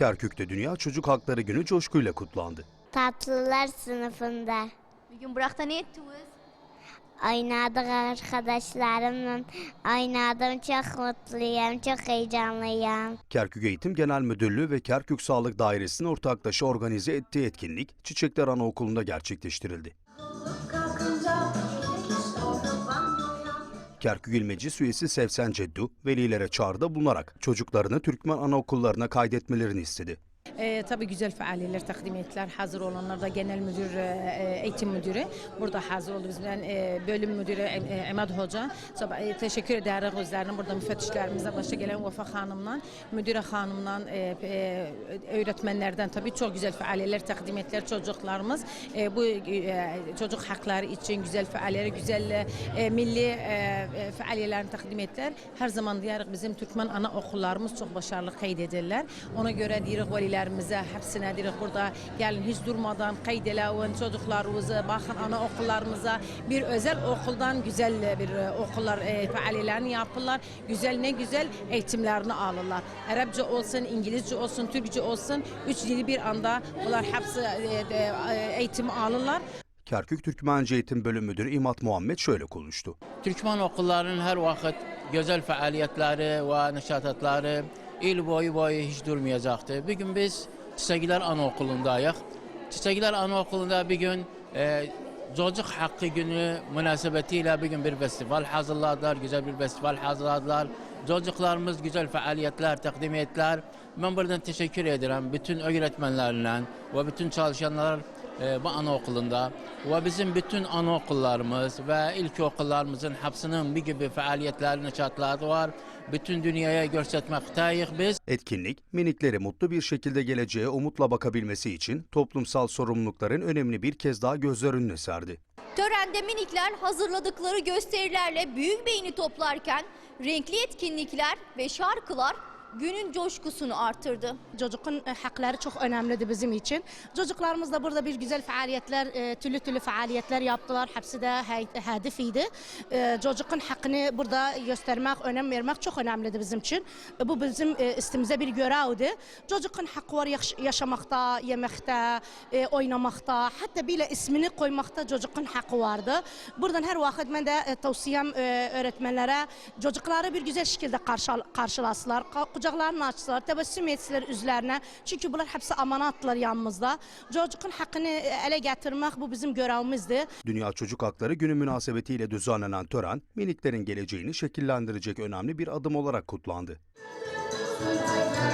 Kerkük'te Dünya Çocuk Hakları Günü coşkuyla kutlandı. Tatlılar sınıfında. Bugün Burak'ta ne ettiniz? Oynadık arkadaşlarımla. Oynadım çok mutluyum, çok heyecanlıyım. Kerkük Eğitim Genel Müdürlüğü ve Kerkük Sağlık Dairesi'nin ortaklaşa organize ettiği etkinlik Çiçekler Anaokulu'nda gerçekleştirildi. Kerkük İl Meclis üyesi Sevsen Ceddu, velilere çağrıda bulunarak çocuklarını Türkmen anaokullarına kaydetmelerini istedi. E, tabii güzel faaliyetler takdim ettiler. Hazır olanlar da genel müdür, e, eğitim müdürü burada hazır oldu. Bizden e, bölüm müdürü e, e, Emad Hoca. Sabah, e, teşekkür ederiz özlerine burada müfettişlerimize başta gelen Vafa Hanım'dan, müdüre hanımdan, e, e, öğretmenlerden tabii çok güzel faaliyetler takdim ettiler çocuklarımız. E, bu e, çocuk hakları için güzel faaliyetler, güzel e, milli e, e, faaliyetlerini takdim ettiler. Her zaman diyerek bizim Türkmen ana okullarımız çok başarılı kaydederler. Ona göre diyerek velilerimize hepsine diyerek burada gelin hiç durmadan kaydeleyin çocuklarımızı bakın ana okullarımıza bir özel okuldan güzel bir e, okullar e, faaliyetlerini yapırlar. Güzel ne güzel eğitimlerini alırlar. Arapça olsun, İngilizce olsun, Türkçe olsun. Üç dili bir anda bunlar hepsi e, e, e, eğitim alırlar. Kerkük Türkmence Eğitim Bölüm Müdürü İmat Muhammed şöyle konuştu. Türkmen okullarının her vakit güzel faaliyetleri ve nişatatları il boyu boyu hiç durmayacaktı. Bir gün biz Çiçekler Anaokulu'ndayız. Çiçekler Anaokulu'nda bir gün e, Çocuk Hakkı Günü münasebetiyle bir gün bir festival hazırladılar. Güzel bir festival hazırladılar. Çocuklarımız güzel faaliyetler takdim ettiler. Ben buradan teşekkür ederim bütün öğretmenlerle ve bütün çalışanlar bu anaokulunda ve bizim bütün anaokullarımız ve ilkokullarımızın hepsinin bir gibi faaliyetleri, nişatları var. Bütün dünyaya göstermekteyiz biz. Etkinlik, minikleri mutlu bir şekilde geleceğe umutla bakabilmesi için toplumsal sorumlulukların önemini bir kez daha gözler önüne serdi. Törende minikler hazırladıkları gösterilerle büyük beyni toplarken renkli etkinlikler ve şarkılar günün coşkusunu artırdı. Çocukun e, hakları çok önemlidir bizim için. Çocuklarımız da burada bir güzel faaliyetler, e, türlü türlü faaliyetler yaptılar. Hepsi de he- hedefiydi. E, Çocukun hakkını burada göstermek, önem vermek çok önemlidir bizim için. Bu bizim e, üstümüze bir görevdi. Çocukun hakkı var yaş- yaşamakta, yemekte, oynamakta, hatta bile ismini koymakta çocukun hakkı vardı. Buradan her vakit ben de tavsiyem öğretmenlere çocukları bir güzel şekilde karşı, karşılasınlar, kucaklarını açsınlar, tebessüm etsinler üzerine. Çünkü bunlar hepsi amanatlar yanımızda. Çocukun hakkını e, ele getirmek bu bizim görevimizdi. Dünya Çocuk Hakları Günü münasebetiyle düzenlenen tören, miniklerin geleceğini şekillendirecek önemli bir adım olarak kutlandı. You.